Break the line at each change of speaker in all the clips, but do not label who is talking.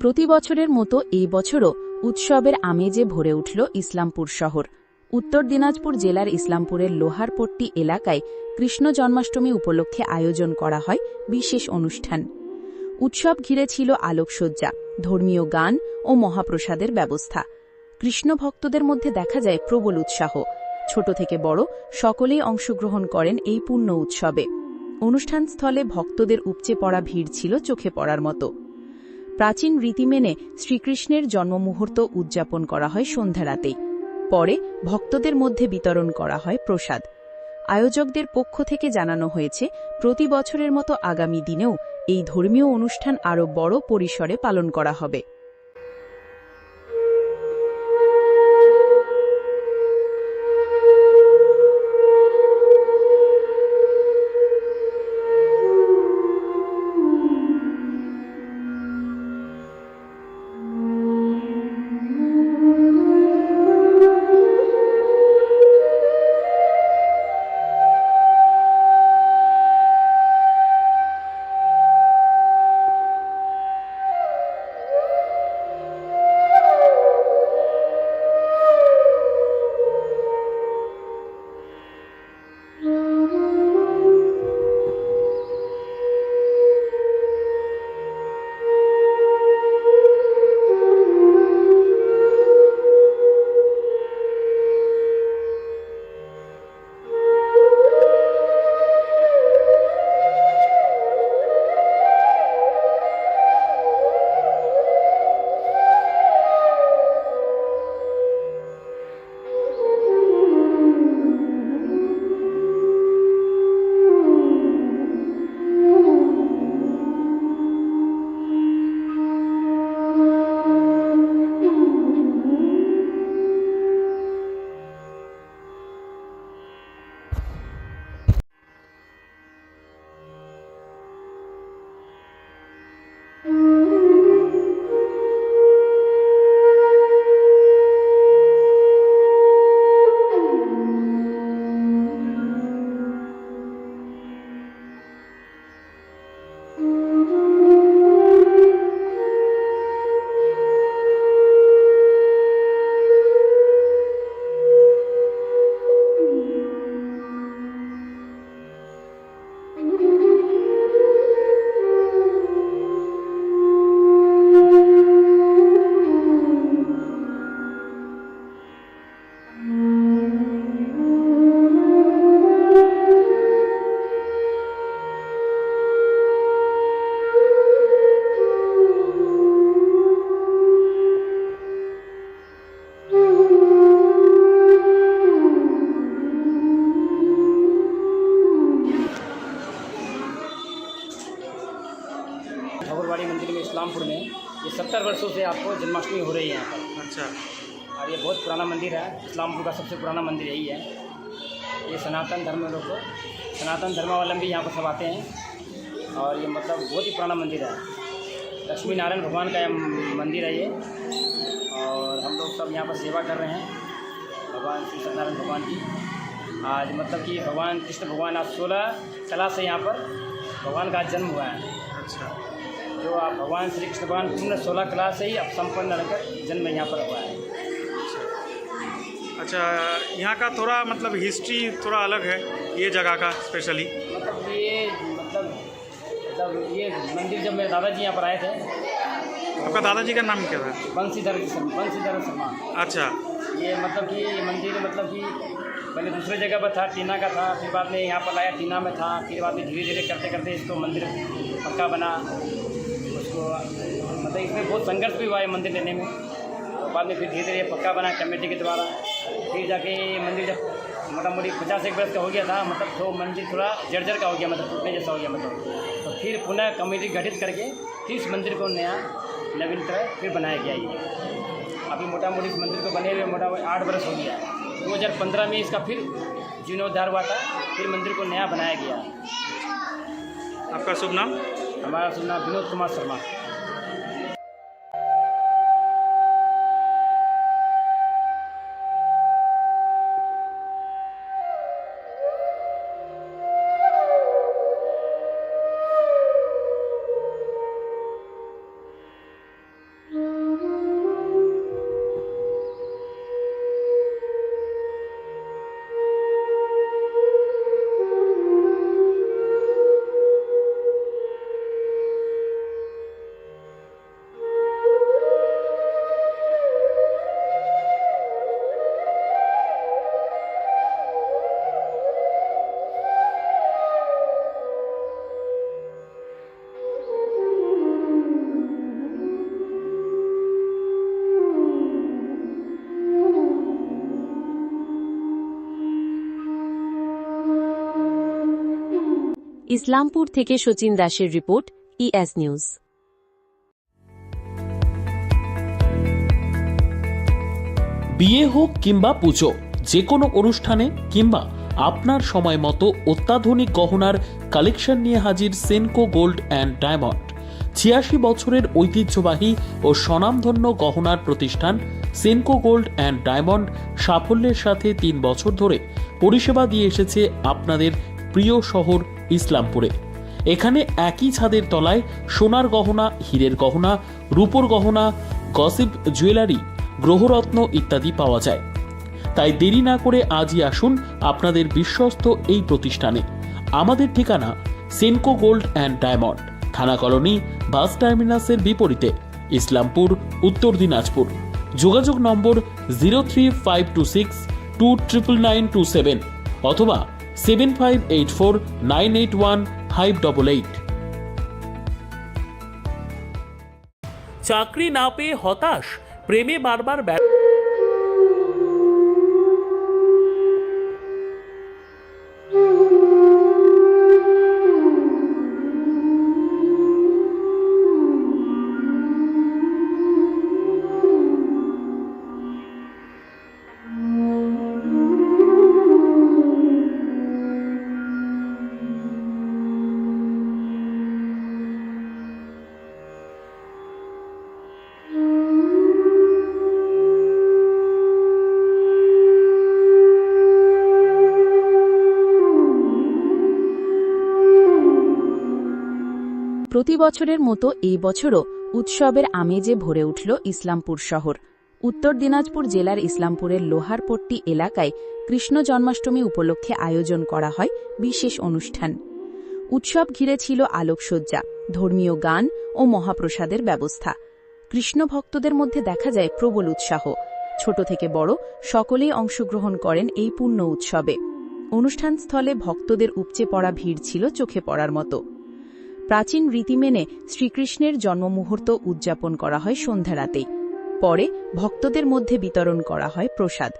প্রতি বছরের মতো এই বছরও উৎসবের আমেজে ভরে উঠল ইসলামপুর শহর। উত্তর দিনাজপুর জেলার ইসলামপুরের লোহারপট্টি এলাকায় কৃষ্ণ জন্মাষ্টমী উপলক্ষে আয়োজন করা হয় বিশেষ অনুষ্ঠান। উৎসব ঘিরে ছিল আলোকসজ্জা, ধর্মীয় গান ও মহাপ্রসাদের ব্যবস্থা। কৃষ্ণ ভক্তদের মধ্যে দেখা যায় প্রবল উৎসাহ। ছোট থেকে বড় সকলেই অংশগ্রহণ করেন এই পূর্ণ উৎসবে। অনুষ্ঠানস্থলে ভক্তদের উপচে পড়া ভিড় ছিল চোখে পড়ার মতো। প্রাচীন রীতি মেনে শ্রীকৃষ্ণের জন্মমুহূর্ত উদযাপন করা হয় সন্ধ্যারাতেই পরে ভক্তদের মধ্যে বিতরণ করা হয় প্রসাদ। আয়োজকদের পক্ষ থেকে জানানো হয়েছে, প্রতি বছরের মতো আগামী দিনেও এই ধর্মীয় অনুষ্ঠান আরও বড় পরিসরে পালন করা হবে।
आपको जन्माष्टमी हो रही है यहाँ पर।
अच्छा।
और ये बहुत पुराना मंदिर है इस्लामपुर का सबसे पुराना मंदिर यही है। ये सनातन धर्म लोग को सनातन धर्मावलंबी यहाँ पर सब आते हैं। और ये मतलब बहुत ही पुराना मंदिर है। लक्ष्मी नारायण भगवान का मंदिर है ये। और हम लोग सब यहाँ पर सेवा कर रहे हैं भगवान श्री सत्यनारायण भगवान की। आज मतलब कि भगवान कृष्ण भगवान आज सोलह कला से यहाँ पर भगवान का जन्म हुआ है।
अच्छा।
जो आप भगवान श्री कृष्ण भगवान पूर्ण सोलह क्लास से ही अब संपन्न रहकर जन्म यहाँ पर हुआ है।
अच्छा यहाँ का थोड़ा मतलब हिस्ट्री थोड़ा अलग है ये जगह का स्पेशली
मतलब ये मतलब मतलब ये मंदिर जब मेरे दादाजी यहाँ पर आए थे।
आपका दादाजी का नाम क्या था?
बंसीधर शर्मा बंसीधर शर्मा।
अच्छा।
ये मतलब कि ये मंदिर मतलब कि पहले दूसरे जगह पर था टीना का था फिर बाद में यहाँ पर लाया टीना में था फिर बाद में धीरे धीरे करते करते इसको मंदिर पक्का बना। उसको मतलब इसमें बहुत संघर्ष भी हुआ है मंदिर लेने में। बाद में फिर धीरे धीरे पक्का बना कमेटी के द्वारा। फिर जाके मंदिर जब मोटा मोटी पचास एक बरस का हो गया था मतलब तो मंदिर थोड़ा जर्जर का हो गया मतलब टूटने जैसा हो गया मतलब। तो फिर पुनः कमेटी गठित करके फिर इस मंदिर को नया नवीन तरह फिर बनाया गया ये। अभी मोटा मोटी इस मंदिर को बने हुए मोटा मोटी आठ बरस हो गया। दो हज़ार पंद्रह में इसका फिर जीर्णोद्धार हुआ था, फिर मंदिर को नया बनाया गया।
आपका शुभ नाम?
हमारा सुनना विनोद कुमार शर्मा
ইসলামপুর থেকে সচিন দাসের রিপোর্ট ইএস নিউজ
বিয়ে হোক কিংবা পুজো যে কোনো অনুষ্ঠানে কিংবা আপনার সময় মতো অত্যাধুনিক গহনার কালেকশন নিয়ে হাজির সেনকো গোল্ড অ্যান্ড ডায়মন্ড। ছিয়াশি বছরের ঐতিহ্যবাহী ও স্বনামধন্য গহনার প্রতিষ্ঠান সেনকো গোল্ড অ্যান্ড ডায়মন্ড সাফল্যের সাথে তিন বছর ধরে পরিষেবা দিয়ে এসেছে আপনাদের প্রিয় শহর ইসলামপুরে। এখানে একই ছাদের তলায় সোনার গহনা, হীরের গহনা, রূপোর গহনা, গসিপ, জুয়েলারি, গ্রহরত্ন ইত্যাদি পাওয়া যায়। তাই দেরি না করে আজই আসুন আপনাদের বিশ্বস্ত এই প্রতিষ্ঠানে। আমাদের ঠিকানা সেনকো গোল্ড অ্যান্ড ডায়মন্ড, থানা কলোনি, বাস টার্মিনাসের বিপরীতে, ইসলামপুর, উত্তর দিনাজপুর। যোগাযোগ number zero three five two six two triple nine two seven অথবা seven five eight four nine eight one five double eight চাকরি না পেয়ে হতাশ? প্রেমে বারবার ব্যর্থ।
প্রতি বছরের মতো এই বছরও উৎসবের আমেজে ভরে উঠল ইসলামপুর শহর। উত্তর দিনাজপুর জেলার ইসলামপুরের লোহারপট্টি এলাকায় কৃষ্ণ জন্মাষ্টমী উপলক্ষে আয়োজন করা হয় বিশেষ অনুষ্ঠান। উৎসব ঘিরে ছিল আলোকসজ্জা, ধর্মীয় গান ও মহাপ্রসাদের ব্যবস্থা। কৃষ্ণ ভক্তদের মধ্যে দেখা যায় প্রবল উৎসাহ। ছোট থেকে বড় সকলেই অংশগ্রহণ করেন এই পূর্ণ উৎসবে। অনুষ্ঠানস্থলে ভক্তদের উপচে পড়া ভিড় ছিল চোখে পড়ার মতো। প্রাচীন রীতি মেনে শ্রীকৃষ্ণের জন্মমুহূর্ত উদযাপন করা হয় সন্ধ্যারাতেই পরে ভক্তদের মধ্যে বিতরণ করা হয় প্রসাদ।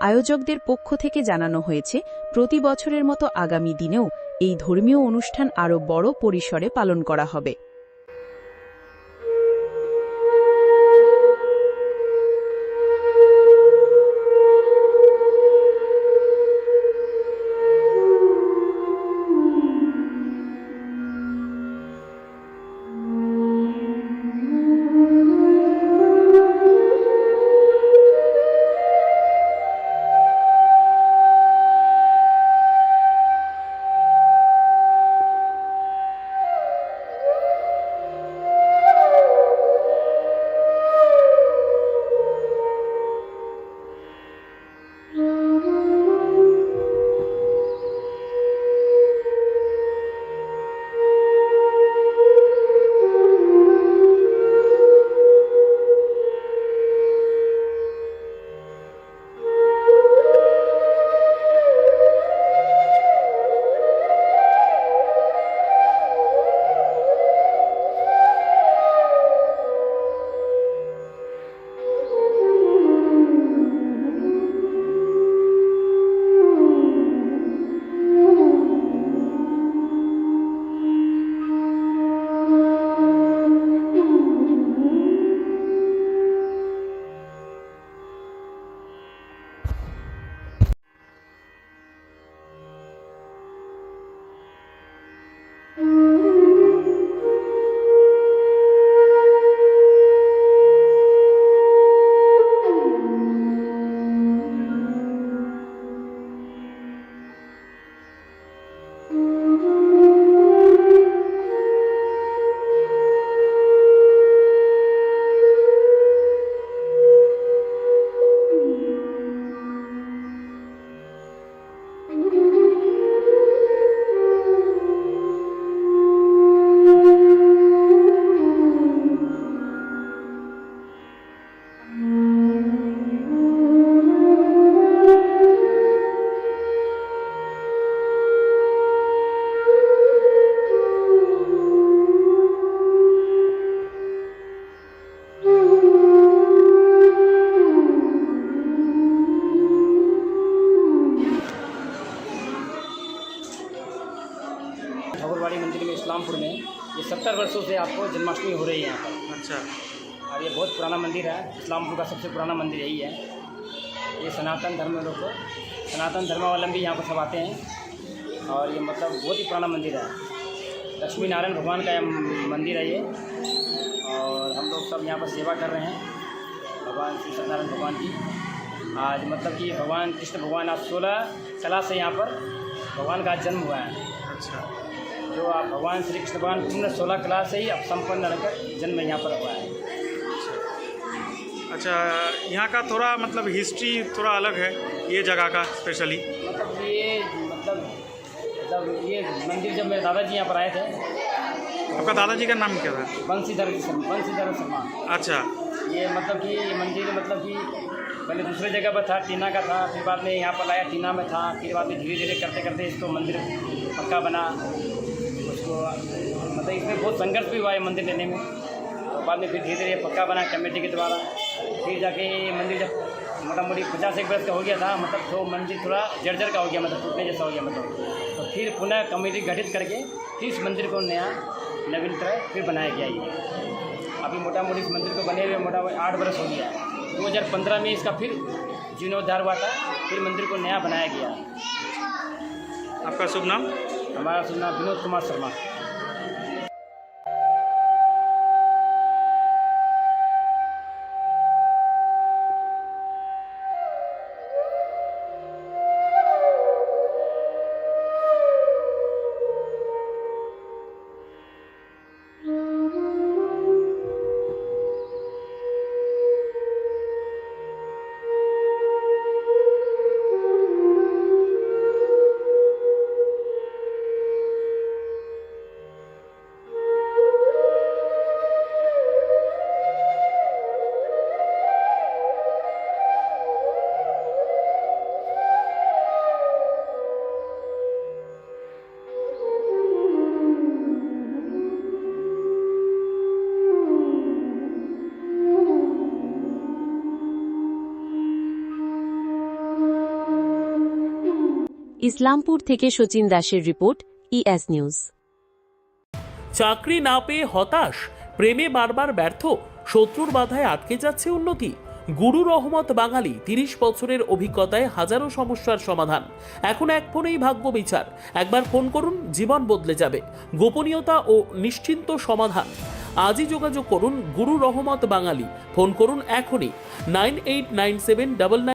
আয়োজকদের পক্ষ থেকে জানানো হয়েছে, প্রতি বছরের মতো আগামী দিনেও এই ধর্মীয় অনুষ্ঠান আরও বড় পরিসরে পালন করা হবে।
वर्षों से आपको जन्माष्टमी हो रही है यहाँ पर।
अच्छा।
और ये बहुत पुराना मंदिर है इस्लामपुर का सबसे पुराना मंदिर यही है। ये सनातन धर्म लोग को सनातन धर्मावलंबी यहाँ पर सब आते हैं। और ये मतलब बहुत ही पुराना मंदिर है। लक्ष्मी नारायण भगवान का मंदिर है ये। और हम लोग सब यहाँ पर सेवा कर रहे हैं भगवान श्री सत्यनारायण भगवान की। आज मतलब कि भगवान कृष्ण भगवान आज सोलह कला से यहाँ पर भगवान का जन्म हुआ है।
अच्छा।
जो आप भगवान श्री कृष्ण भगवान पूर्ण सोलह क्लास से ही अब संपन्न रहकर जन्म यहाँ पर हुआ है।
अच्छा यहाँ का थोड़ा मतलब हिस्ट्री थोड़ा अलग है ये जगह का स्पेशली
मतलब ये मतलब मतलब ये मंदिर जब मेरे दादाजी यहाँ पर आए थे।
आपका दादाजी का नाम क्या था?
बंसीधर शर्मा बंसीधर शर्मा।
अच्छा।
ये मतलब कि ये मंदिर मतलब कि पहले दूसरे जगह पर था टीना का था फिर बाद में यहाँ पर लाया टीना में था फिर बाद में धीरे धीरे करते करते इसको मंदिर पक्का बना। उसको मतलब इसमें बहुत संघर्ष भी हुआ है मंदिर लेने में। बाद में फिर धीरे धीरे पक्का बना कमेटी के द्वारा। फिर जाके मंदिर जब मोटा मोटी पचास एक बरस का हो गया था मतलब तो मंदिर थोड़ा जर्जर का हो गया मतलब टूटने जैसा हो गया मतलब। तो फिर पुनः कमेटी गठित करके फिर इस मंदिर को नया नवीन तरह फिर बनाया गया ये। अभी मोटा मोटी इस मंदिर को बने हुए मोटा मोटी आठ बरस हो गया। दो हज़ार पंद्रह में इसका फिर जीर्णोद्धार हुआ था, फिर मंदिर को नया बनाया गया।
आपका शुभ नाम?
हमारा सुनना विनोद कुमार शर्मा
ইসলামপুর থেকে সচিন দাসের রিপোর্ট ইএস নিউজ
চাকরি না পেয়ে হতাশ, প্রেমে বারবার ব্যর্থ, শত্রুর বাধায় আটকে যাচ্ছে উন্নতি। গুরু রহমত বাঙালি তিরিশ বছরের অভিজ্ঞতায় হাজারো সমস্যার সমাধান। এখন এক ফোনেই ভাগ্য বিচার। একবার ফোন করুন, জীবন বদলে যাবে। গোপনীয়তা ও নিশ্চিন্ত সমাধান। আজই যোগাযোগ করুন গুরু রহমত বাঙালি। ফোন করুন এখনই। Nine eight nine seven double